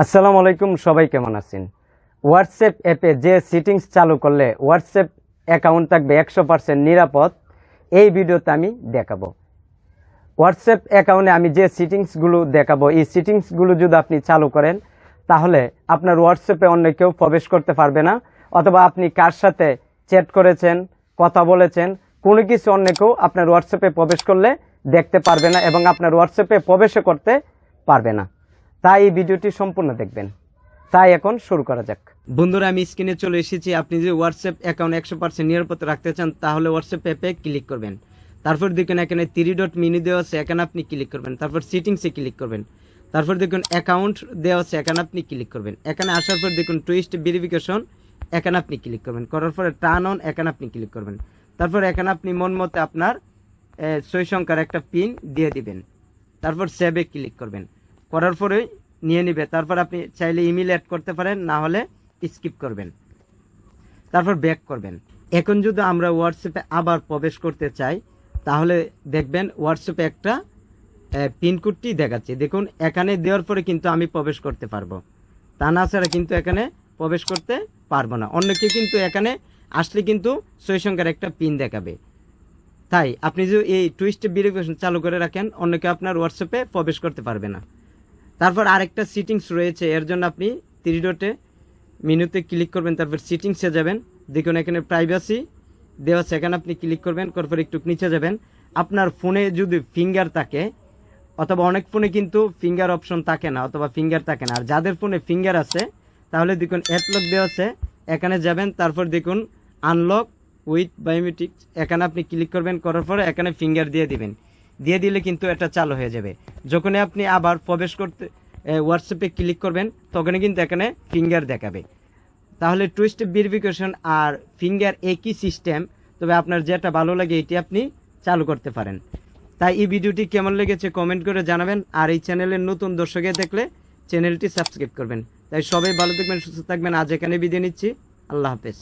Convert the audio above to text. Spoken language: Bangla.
আসসালামু আলাইকুম, সবাই কেমন আছেন? হোয়াটসঅ্যাপ অ্যাপে যে সিটিংস চালু করলে হোয়াটসঅ্যাপ অ্যাকাউন্ট থাকবে একশো পার্সেন্ট নিরাপদ। এই ভিডিওতে আমি দেখাবো। হোয়াটসঅ্যাপ অ্যাকাউন্টে আমি যে সিটিংসগুলো দেখাবো, এই সিটিংসগুলো যদি আপনি চালু করেন, তাহলে আপনার হোয়াটসঅ্যাপে অন্য কেউ প্রবেশ করতে পারবে না। অথবা আপনি কার সাথে চ্যাট করেছেন, কথা বলেছেন, কোনো কিছু অন্য কেউ আপনার হোয়াটসঅ্যাপে প্রবেশ করলে দেখতে পারবে না এবং আপনার হোয়াটসঅ্যাপে প্রবেশও করতে পারবে না। তাই এই ভিডিওটি সম্পূর্ণ দেখবেন। তাই এখন শুরু করা যাক। বন্ধুরা, আমি স্ক্রিনে চলে এসেছি। আপনি যদি হোয়াটসঅ্যাপ অ্যাকাউন্ট একশো পার্সেন্ট নিরাপদ রাখতে চান, তাহলে হোয়াটসঅ্যাপ অ্যাপে ক্লিক করবেন। তারপর দেখুন, এখানে থ্রি ডট মিনি দেওয়া আছে, এখানে আপনি ক্লিক করবেন। তারপর সিটিংসে ক্লিক করবেন। তারপর দেখুন অ্যাকাউন্ট দেওয়া আছে, এখানে আপনি ক্লিক করবেন। এখানে আসার পর দেখুন টুইস্ট ভেরিফিকেশন এখানে আপনি ক্লিক করবেন। করার পরে টার্ন অন এখানে আপনি ক্লিক করবেন। তারপর এখানে আপনি মন মতে আপনার ছয় সংখ্যার একটা পিন দিয়ে দিবেন। তারপর সেভে ক্লিক করবেন। করার পরে নিয়ে নেবে। তারপর আপনি চাইলে ইমেল অ্যাড করতে পারেন, না হলে স্কিপ করবেন। তারপর ব্যাক করবেন। এখন যদি আমরা হোয়াটসঅ্যাপে আবার প্রবেশ করতে চাই, তাহলে দেখবেন হোয়াটসঅ্যাপে একটা পিনকোডটি দেখাচ্ছে। দেখুন, এখানে দেওয়ার পরে কিন্তু আমি প্রবেশ করতে পারব। তা না ছাড়া কিন্তু এখানে প্রবেশ করতে পারব না। অন্য কেউ কিন্তু এখানে আসলে কিন্তু ছয় সংখ্যার একটা পিন দেখাবে। তাই, আপনি যদি এই টুইস্ট ভেরিফিকেশন চালু করে রাখেন, অন্য কেউ আপনার হোয়াটসঅ্যাপে প্রবেশ করতে পারবে না। তারপর আরেকটা সিটিংস রয়েছে, এর জন্য আপনি থ্রি ডটে মেনুতে ক্লিক করবেন, তারপর সিটিংসে যাবেন, দেখুন এখানে প্রাইভেসি দেওয়া এখানে আপনি ক্লিক করবেন তারপর একটু নিচে যাবেন। আপনার ফোনে যদি ফিঙ্গার থাকে, অথবা অনেক ফোনে কিন্তু ফিঙ্গার অপশন থাকে না, অথবা ফিঙ্গার থাকে না। আর যাদের ফোনে ফিঙ্গার আছে, তাহলে দেখুন অ্যাপলক দেওয়া আছে, এখানে যাবেন, তারপর দেখুন আনলক উইথ বায়োমেট্রিক্স এখানে আপনি ক্লিক করবেন, করার পরে এখানে ফিঙ্গার দিয়ে দিবেন। দিয়ে দিলে কিন্তু এটা চালু হয়ে যাবে। যখনই আপনি আবার প্রবেশ করতে হোয়াটসঅ্যাপে ক্লিক করবেন, তখনই কিন্তু এখানে ফিঙ্গার দেখাবে। তাহলে টুইস্ট ভেরিফিকেশন আর ফিঙ্গার একই সিস্টেম তবে আপনার যেটা ভালো লাগে এটি আপনি চালু করতে পারেন। তাই এই ভিডিওটি কেমন লেগেছে কমেন্ট করে জানাবেন, আর এই চ্যানেলের নতুন দর্শকে দেখলে চ্যানেলটি সাবস্ক্রাইব করবেন। তাই সবাই ভালো থাকবেন, সুস্থ থাকবেন। আজ এখানে বিদায় নিচ্ছি। আল্লাহ হাফেজ।